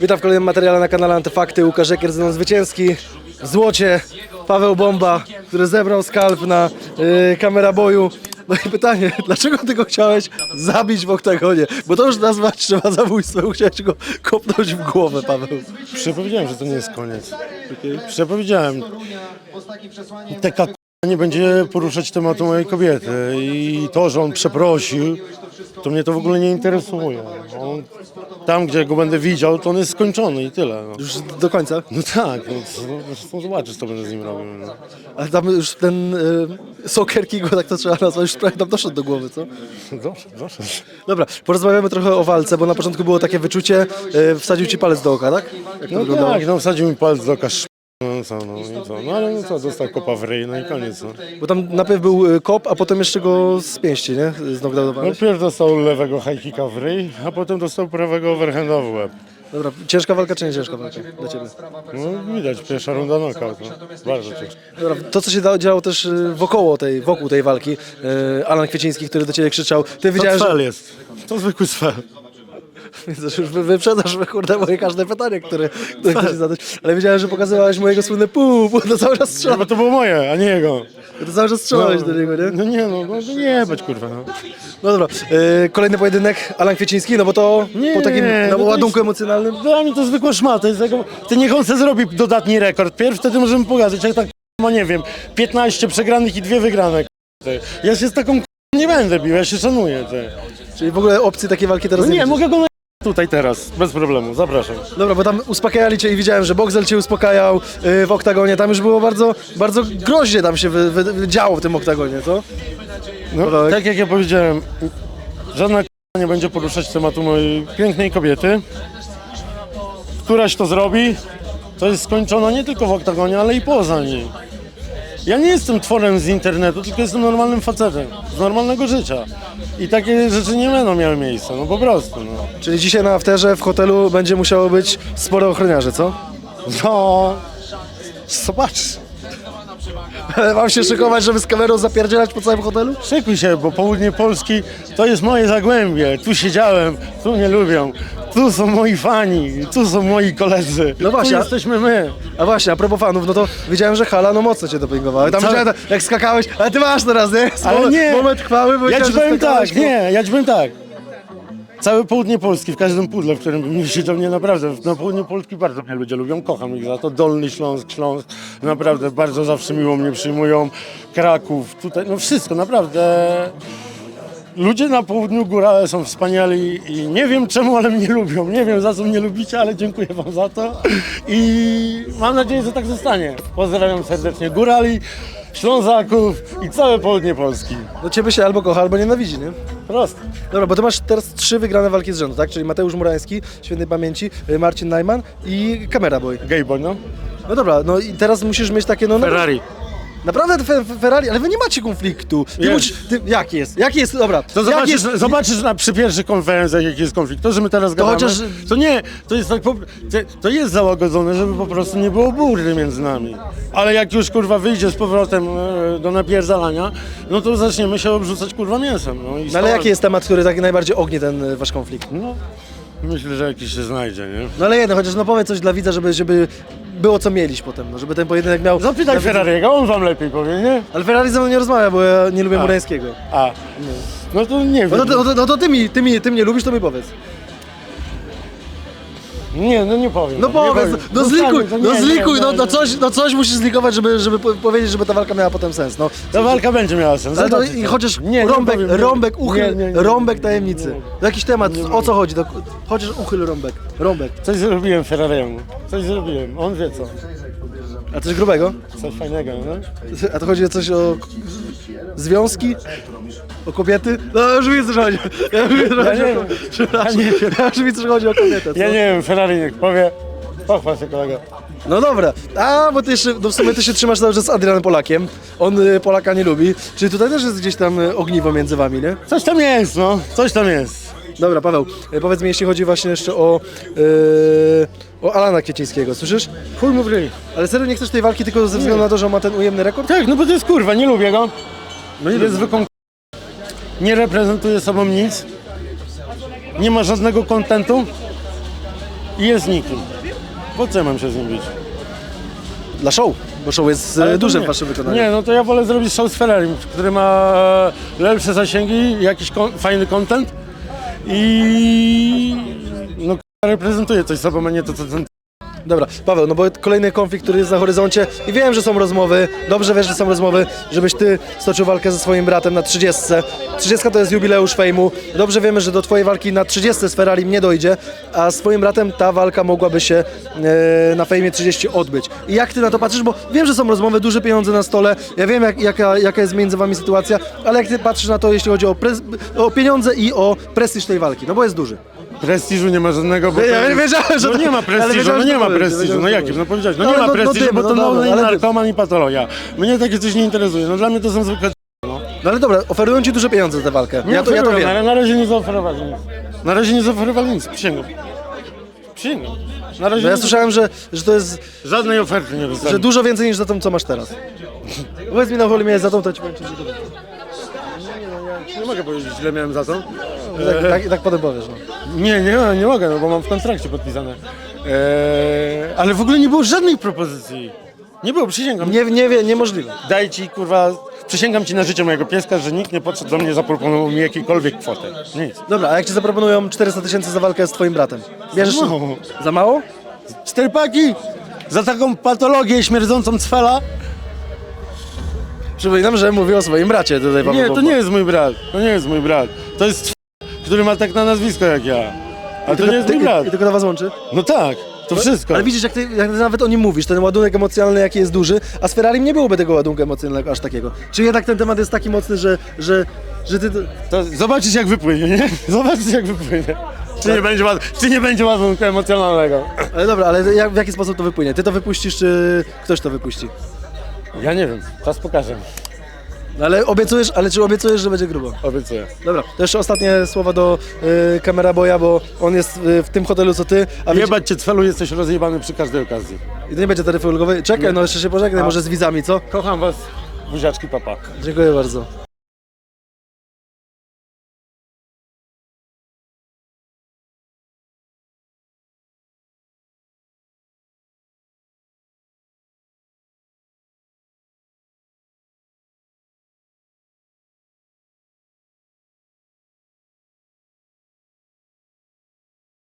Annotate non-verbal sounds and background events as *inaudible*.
Witam w kolejnym materiale na kanale Antyfakty. Łukasz Ekier, ze mną zwycięski w złocie. Paweł Bomba, który zebrał skalp na yy, kamera boju. No i pytanie, *laughs* dlaczego ty go chciałeś zabić w oktagonie? Bo to już nazwać trzeba zabójstwem. Chciałeś go kopnąć w głowę, Paweł. Przepowiedziałem, że to nie jest koniec. Przepowiedziałem. Taka k***a nie będzie poruszać tematu mojej kobiety i to, że on przeprosił, to mnie to w ogóle nie interesuje. On, tam, gdzie go będę widział, to on jest skończony i tyle. No, Już do końca. no tak, no, no, zobaczysz, co będę z nim robił. No. Ale tam już ten yy, soccer king, bo tak to trzeba nazwać, już prawie tam doszedł do głowy, co? Dobrze, dobrze. Dobra, porozmawiamy trochę o walce, bo na początku było takie wyczucie, yy, wsadził ci palec do oka, tak? Jak to No wyglądało? tak, no wsadził mi palec do kasz... No co, no i co, no ale no co, dostał kopa w ryj, no i koniec, no. Bo tam najpierw był y, kop, a potem jeszcze go z pięści, nie? Znockdownowałeś. Najpierw dostał lewego high kicka w ryj, a potem dostał prawego overhanda w łeb. Dobra, ciężka walka czy nie ciężka walka dla Ciebie? No widać, pierwsza runda knockout, no. bardzo ciężko. Dobra, to co się da- działo też y, wokoło tej, wokół tej walki, y, Alan Kwieciński, który do Ciebie krzyczał, Ty To wiedziałeś, że... cfel jest, to zwykły cfel. *laughs* Że już wy- wyprzedzasz kurde moje każde pytanie, które, które chcesz zadać, ale wiedziałem, że pokazywałeś mojego słynne pół, bo to cały czas No strzelałeś, bo to było moje, a nie jego. to cały czas strzelałeś do niego, nie? No nie no, no to nie być kurwa. No. No dobra, y, kolejny pojedynek, Alan Kwieciński, no bo to Nie, po takim no, no to ładunku jest- emocjonalnym, Dla mnie to zwykła szmata, jest tego, ty niech on se zrobi dodatni rekord. Pierw wtedy możemy pogadać, jak tak ma nie wiem, 15 przegranych i dwie wygrane. Ty. Ja się z taką nie będę bił, ja się szanuję. Ty. czyli w ogóle opcji takiej walki teraz No nie, widzisz. mogę go na tutaj teraz, bez problemu, zapraszam. Dobra, bo tam uspokajali cię i widziałem, że Boxel cię uspokajał y, w oktagonie. Tam już było bardzo, bardzo groźnie tam się wy, wy, wy, działo w tym oktagonie, co? No, Pawełek? tak jak ja powiedziałem, żadna k***a nie będzie poruszać tematu mojej pięknej kobiety. Któraś to zrobi, to jest skończona nie tylko w oktagonie, ale i poza nim. Ja nie jestem tworem z internetu, tylko jestem normalnym facetem, z normalnego życia. I takie rzeczy nie będą miały miejsca, no po prostu. No, Czyli dzisiaj na afterze w hotelu będzie musiało być sporo ochroniarzy, co? no zobacz. Mam się szykować, żeby z kamerą zapierdzielać po całym hotelu? Szykuj się, bo południe Polski to jest moje zagłębie. Tu siedziałem, tu mnie lubią. Tu są moi fani, tu są moi koledzy. No właśnie, Tu a- jesteśmy my. A właśnie, a propos fanów, no to wiedziałem, że Hala no mocno cię dopingowała. Tam Co? widziałem, jak skakałeś, ale ty masz teraz, nie? Ale moment, nie. Moment chwały, bo Ja wiedziałem, ci że powiem skakałeś, tak, nie, ja ci powiem tak. Całe południe Polski, w każdym pudle, w którym bym nie siedział, mnie naprawdę, na południu Polski bardzo mnie ludzie lubią, kocham ich za to. Dolny Śląsk, Śląsk, naprawdę bardzo zawsze miło mnie przyjmują. Kraków, tutaj, no wszystko, naprawdę. Ludzie na południu górale są wspaniali i nie wiem czemu, ale mnie lubią. Nie wiem za co mnie lubicie, ale dziękuję wam za to i mam nadzieję, że tak zostanie. Pozdrawiam serdecznie górali, Ślązaków i całe południe Polski. No ciebie się albo kocha, albo nienawidzi, nie? Prosto. Dobra, bo ty masz teraz trzy wygrane walki z rzędu, tak? Czyli Mateusz Murański, świętej pamięci, y, Marcin Najman i Kamera Boy. Gayboy, no. No dobra, no i teraz musisz mieć takie, no... no Ferrari. Naprawdę fe, fe, Ferrari, ale wy nie macie konfliktu. Ty Jest. musisz, ty, jaki jest? Jaki jest, dobra. To zobaczysz, jest, zobaczysz na, przy pierwszych konferencjach, jaki jest konflikt. To, że my teraz gadamy, chociaż- to nie, to jest tak, po, to, to jest załagodzone, żeby po prostu nie było burzy między nami. Ale jak już, kurwa, wyjdzie z powrotem e, do napierdalania, no to zaczniemy się obrzucać, kurwa, mięsem. No, i No ale jaki jest temat, który tak najbardziej ognie ten y, wasz konflikt? No, myślę, że jakiś się znajdzie, nie? No ale jeden, chociaż no powiedz coś dla widza, żeby, żeby było co mielić potem, no, żeby ten pojedynek miał... Zapytaj Ferrariego, on wam lepiej powie, nie? Ale Ferrari ze mną nie rozmawia, bo ja nie lubię. Murańskiego. A, no to nie No wiem. to, no, to, no to ty, mi, ty, mi, ty mnie lubisz, to mi powiedz. Nie, no nie powiem. No nie powiedz, powiem. no zlikuj, to no nie, zlikuj, nie, no, nie, no, nie. coś, no coś musisz zlikować, żeby, żeby po- powiedzieć, żeby ta walka miała potem sens, no. Ta walka będzie miała sens. Ale to zobaczycie. i chociaż Nie, nie rąbek, powiem, nie. rąbek, uchyl, Nie, nie, nie, rąbek nie, tajemnicy. nie. To jakiś temat, o co chodzi, to, chociaż uchyl rąbek, rąbek. Coś zrobiłem Ferrariemu. Coś zrobiłem. On wie co. A coś grubego? Coś fajnego, no? A to chodzi o coś o związki? O kobiety? No już widzę, że chodzi. Ja już widzę, że chodzi o. Przepraszam, ja już widzę, że chodzi o kobietę, co? Ja nie wiem, Ferrari niech powie. Pochwal się kolega. No dobra, a bo ty jeszcze, no w sumie ty się trzymasz cały czas z Adrianem Polakiem. On y, Polaka nie lubi. Czyli tutaj też jest gdzieś tam y, ogniwo między wami, nie? Coś tam jest, no. Coś tam jest. Dobra, Paweł, y, powiedz mi, jeśli chodzi właśnie jeszcze o, y, o Alana Kwiecińskiego, słyszysz? Chuj mu w ryj. Ale serio nie chcesz tej walki tylko ze względu na to, że on ma ten ujemny rekord? Tak, no bo to jest kurwa, nie lubię go. No jest zwykłą k- Nie reprezentuje sobą nic. Nie ma żadnego kontentu. i jest nikim. Po co ja mam się z nim bić? Dla show, bo show jest Ale e, duże w nie. waszym wykonaniu. Nie, no to ja wolę zrobić show z Ferrari, który ma lepsze zasięgi, jakiś kon- fajny content i no k***a, reprezentuje coś sobą, a nie to co ten Dobra, Paweł, no bo kolejny konflikt, który jest na horyzoncie i wiem, że są rozmowy, dobrze wiesz, że są rozmowy, żebyś ty stoczył walkę ze swoim bratem na 30. 30 to jest jubileusz fejmu. Dobrze wiemy, że do twojej walki na 30 z Ferrari nie dojdzie, a z twoim bratem ta walka mogłaby się e, na fejmie 30 odbyć. I jak ty na to patrzysz, bo wiem, że są rozmowy, duże pieniądze na stole, ja wiem, jak, jaka, jaka jest między wami sytuacja, ale jak ty patrzysz na to, jeśli chodzi o, o pieniądze i o prestiż tej walki, no bo jest duży. Prestiżu nie ma żadnego, bo Ja to jest- wiedziałem, że no to- nie ma prestiżu, wiedziałem, no że nie to ma prestiżu, no że to jakim, no powiedziałeś, no No, nie ma no, no prestiżu, bo to no no, no, narkoman i patologia. Mnie takie coś nie interesuje, no dla mnie to są zwykłe no. No ale dobra, oferują ci duże pieniądze za tę walkę. Nie Ja to, ja to wiem. ale na razie nie zaoferowali nic. Na razie nie zaoferowali nic, przysięgam. Przysięgam. Na razie No ja nie- słyszałem, że, że to jest żadnej oferty nie że wystawił. dużo więcej niż za tą, co masz teraz. Powiedz mi na chwilę miałeś za tą, to ci powiem, czy dużo więcej. Nie mogę powiedzieć, ile miałem za to. Tak, tak, tak potem powiesz. No. Nie, nie, nie mogę, no bo mam w kontrakcie podpisane. Eee, ale w ogóle nie było żadnej propozycji. Nie było, przysięgam. Nie, nie wie, niemożliwe. Daj ci, kurwa, przysięgam ci na życie mojego pieska, że nikt nie podszedł do mnie, zaproponował mi jakiejkolwiek kwotę. Nic. Dobra, a jak ci zaproponują 400 tysięcy za walkę z twoim bratem? Bierzesz? Za mało. Za mało? Cztery paki za taką patologię śmierdzącą cwela? Przypominam, że mówię o swoim bracie tutaj Nie, to nie jest mój brat. To nie jest mój brat. To jest który ma tak na nazwisko jak ja. A to nie jest mój brat. I tylko to was łączy? No tak, to wszystko. Ale widzisz, jak ty, jak ty nawet o nim mówisz, ten ładunek emocjonalny jaki jest duży, a z Ferrari nie byłoby tego ładunku emocjonalnego aż takiego. Czy jednak ten temat jest taki mocny, że, że, że ty... To zobaczysz jak wypłynie, nie? *laughs* Zobaczysz jak wypłynie. Czy nie będzie, ład... czy nie będzie ładunku emocjonalnego? Ale dobra, ale jak, w jaki sposób to wypłynie? Ty to wypuścisz, czy ktoś to wypuści? Ja nie wiem, czas pokaże. No ale obiecujesz, ale czy obiecujesz, że będzie grubo? Obiecuję. Dobra, to jeszcze ostatnie słowa do y, kamera boja, bo on jest y, w tym hotelu co ty, a wiecie, Jebać cię cwelu, jesteś rozjebany przy każdej okazji. i to nie będzie taryfy ulgowej. Czekaj, no jeszcze się pożegnaj, może z widzami, co? Kocham was, buziaczki papa. Dziękuję bardzo.